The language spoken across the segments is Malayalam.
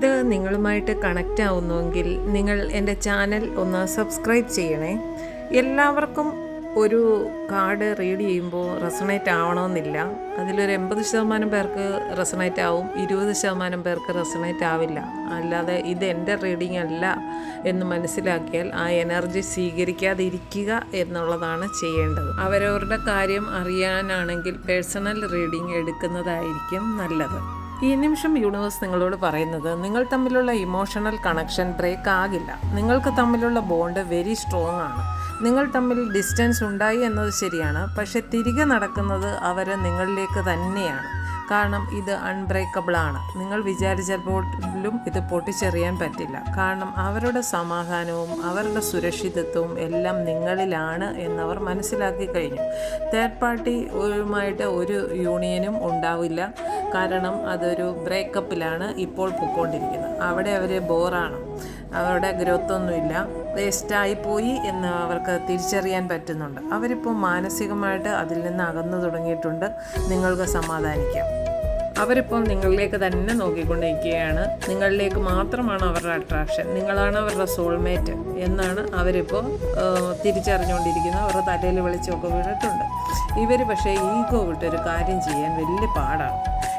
ഇത് നിങ്ങളുമായിട്ട് കണക്റ്റ് ആവുന്നുവെങ്കിൽ നിങ്ങൾ എന്റെ ചാനൽ ഒന്ന് സബ്സ്ക്രൈബ് ചെയ്യണേ. എല്ലാവർക്കും ഒരു കാർഡ് റീഡ് ചെയ്യുമ്പോൾ റെസണേറ്റ് ആവണമെന്നില്ല. അതിലൊരു എൺപത് ശതമാനം പേർക്ക് റെസണേറ്റ് ആവും ഇരുപത് ശതമാനം പേർക്ക് റെസണേറ്റ് ആവില്ല. അല്ലാതെ ഇത് എന്റെ റീഡിംഗ് അല്ല എന്ന് മനസ്സിലാക്കിയാൽ ആ എനർജി സ്വീകരിക്കാതിരിക്കുക എന്നുള്ളതാണ് ചെയ്യേണ്ടത്. അവരവരുടെ കാര്യം അറിയാനാണെങ്കിൽ പേഴ്സണൽ റീഡിംഗ് എടുക്കുന്നതായിരിക്കും നല്ലത്. ഈ നിമിഷം യൂണിവേഴ്സ് നിങ്ങളോട് പറയുന്നത് നിങ്ങൾ തമ്മിലുള്ള ഇമോഷണൽ കണക്ഷൻ ബ്രേക്ക് ആകില്ല. നിങ്ങൾക്ക് തമ്മിലുള്ള ബോണ്ട് വെരി സ്ട്രോങ് ആണ്. നിങ്ങൾ തമ്മിൽ ഡിസ്റ്റൻസ് ഉണ്ടായി എന്നത് ശരിയാണ്. പക്ഷെ തിരികെ നടക്കുന്നത് അവർ നിങ്ങളിലേക്ക് തന്നെയാണ്. കാരണം ഇത് അൺബ്രേക്കബിൾ ആണ്. നിങ്ങൾ വിചാരിച്ചപ്പോഴും ഇത് പൊട്ടിച്ചെറിയാൻ പറ്റില്ല. കാരണം അവരുടെ സമാധാനവും അവരുടെ സുരക്ഷിതത്വവും എല്ലാം നിങ്ങളിലാണ് എന്നവർ മനസ്സിലാക്കി കഴിഞ്ഞു. തേർഡ് പാർട്ടിയുമായിട്ട് ഒരു യൂണിയനും ഉണ്ടാവില്ല. കാരണം അതൊരു ബ്രേക്കപ്പിലാണ് ഇപ്പോൾ പൊയ്ക്കൊണ്ടിരിക്കുന്നത് അവിടെ അവർ ബോറാണ്. അവരുടെ ഗ്രോത്ത് ഒന്നുമില്ല വേസ്റ്റായി പോയി എന്ന് അവർക്ക് തിരിച്ചറിയാൻ പറ്റുന്നുണ്ട്. അവരിപ്പോൾ മാനസികമായിട്ട് അതിൽ നിന്ന് അകന്നു തുടങ്ങിയിട്ടുണ്ട്. നിങ്ങൾക്ക് സമാധാനിക്കാം. അവരിപ്പം നിങ്ങളിലേക്ക് തന്നെ നോക്കിക്കൊണ്ടിരിക്കുകയാണ്. നിങ്ങളിലേക്ക് മാത്രമാണ് അവരുടെ അട്രാക്ഷൻ നിങ്ങളാണ് അവരുടെ സോൾമേറ്റ് എന്നാണ് അവരിപ്പോൾ തിരിച്ചറിഞ്ഞുകൊണ്ടിരിക്കുന്നത്. അവരുടെ തലയിൽ വെളിച്ചമൊക്കെ വീണിട്ടുണ്ട്. ഇവർ പക്ഷേ ഈഗോ വിട്ടൊരു കാര്യം ചെയ്യാൻ വലിയ പാടാണ്.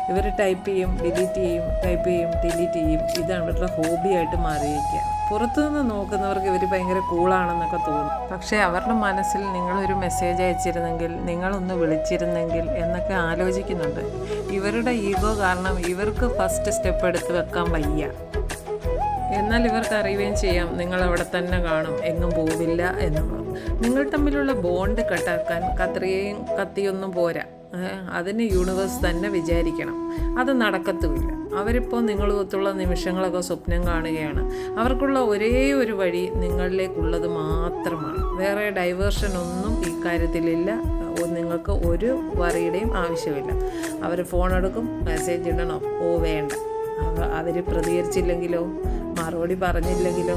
ഇവർ ടൈപ്പ് ചെയ്യും ഡിലീറ്റ് ചെയ്യും ടൈപ്പ് ചെയ്യും ഡിലീറ്റ് ചെയ്യും. ഇതാണ് ഇവരുടെ ഹോബിയായിട്ട് മാറിയിരിക്കുക പുറത്തുനിന്ന് നോക്കുന്നവർക്ക് ഇവർ ഭയങ്കര കൂളാണെന്നൊക്കെ തോന്നും. പക്ഷേ അവരുടെ മനസ്സിൽ നിങ്ങളൊരു മെസ്സേജ് അയച്ചിരുന്നെങ്കിൽ നിങ്ങളൊന്ന് വിളിച്ചിരുന്നെങ്കിൽ എന്നൊക്കെ ആലോചിക്കുന്നുണ്ട്. ഇവരുടെ ഈഗോ കാരണം ഇവർക്ക് ഫസ്റ്റ് സ്റ്റെപ്പ് എടുത്ത് വെക്കാൻ വയ്യ. എന്നാൽ ഇവർക്ക് അറിയുകയും ചെയ്യാം നിങ്ങൾ അവിടെ തന്നെ കാണും എങ്ങും പോവില്ല എന്നുള്ളത് നിങ്ങൾ തമ്മിലുള്ള ബോണ്ട് കട്ടാക്കാൻ കത്രിയയും കത്തിയൊന്നും പോരാ. അതിന് യൂണിവേഴ്സ് തന്നെ വിചാരിക്കണം. അത് നടക്കത്തുമില്ല. അവരിപ്പോൾ നിങ്ങളുമൊത്തുള്ള നിമിഷങ്ങളൊക്കെ സ്വപ്നം കാണുകയാണ്. അവർക്കുള്ള ഒരേ ഒരു വഴി നിങ്ങളിലേക്കുള്ളത് മാത്രമാണ്. വേറെ ഡൈവേർഷൻ ഒന്നും ഈ കാര്യത്തിലില്ല. നിങ്ങൾക്ക് ഒരു വറിയുടെയും ആവശ്യമില്ല. അവർ ഫോൺ എടുക്കും മെസ്സേജ് ഇടണോ. ഓ വേണ്ട. അവർ പ്രതികരിച്ചില്ലെങ്കിലോ? മറുപടി പറഞ്ഞില്ലെങ്കിലോ?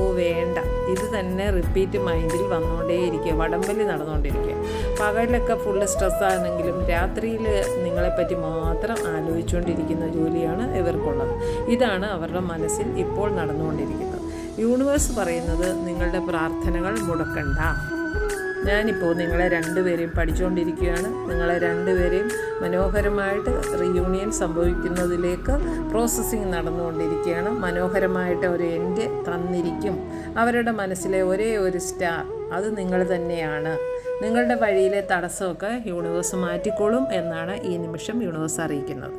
ഓ വേണ്ട. ഇത് തന്നെ റിപ്പീറ്റ് മൈൻഡിൽ വന്നുകൊണ്ടേയിരിക്കുക വടംവലി നടന്നുകൊണ്ടിരിക്കുക പകലിലൊക്കെ ഫുള്ള് സ്ട്രെസ്സാണെങ്കിലും രാത്രിയിൽ നിങ്ങളെപ്പറ്റി മാത്രം ആലോചിച്ചുകൊണ്ടിരിക്കുന്ന ജോലിയാണ് ഇവർക്കുള്ളത്. ഇതാണ് അവരുടെ മനസ്സിൽ ഇപ്പോൾ നടന്നുകൊണ്ടിരിക്കുന്നത് യൂണിവേഴ്സ് പറയുന്നത് നിങ്ങളുടെ പ്രാർത്ഥനകൾ മുടക്കണ്ട. ഞാനിപ്പോൾ നിങ്ങളെ രണ്ടുപേരെയും പഠിച്ചുകൊണ്ടിരിക്കുകയാണ് നിങ്ങളെ രണ്ടുപേരെയും മനോഹരമായിട്ട് റീയൂണിയൻ സംഭവിക്കുന്നതിലേക്ക് പ്രോസസ്സിങ് നടന്നുകൊണ്ടിരിക്കുകയാണ്. മനോഹരമായിട്ട് ഒരു എന്റെ തന്നിരിക്കും. അവരുടെ മനസ്സിലെ ഒരേ ഒരു സ്റ്റാർ അത് നിങ്ങൾ തന്നെയാണ്. നിങ്ങളുടെ വഴിയിലെ തടസ്സമൊക്കെ യൂണിവേഴ്സ് മാറ്റിക്കോളും എന്നാണ് ഈ നിമിഷം യൂണിവേഴ്സ് അറിയിക്കുന്നത്.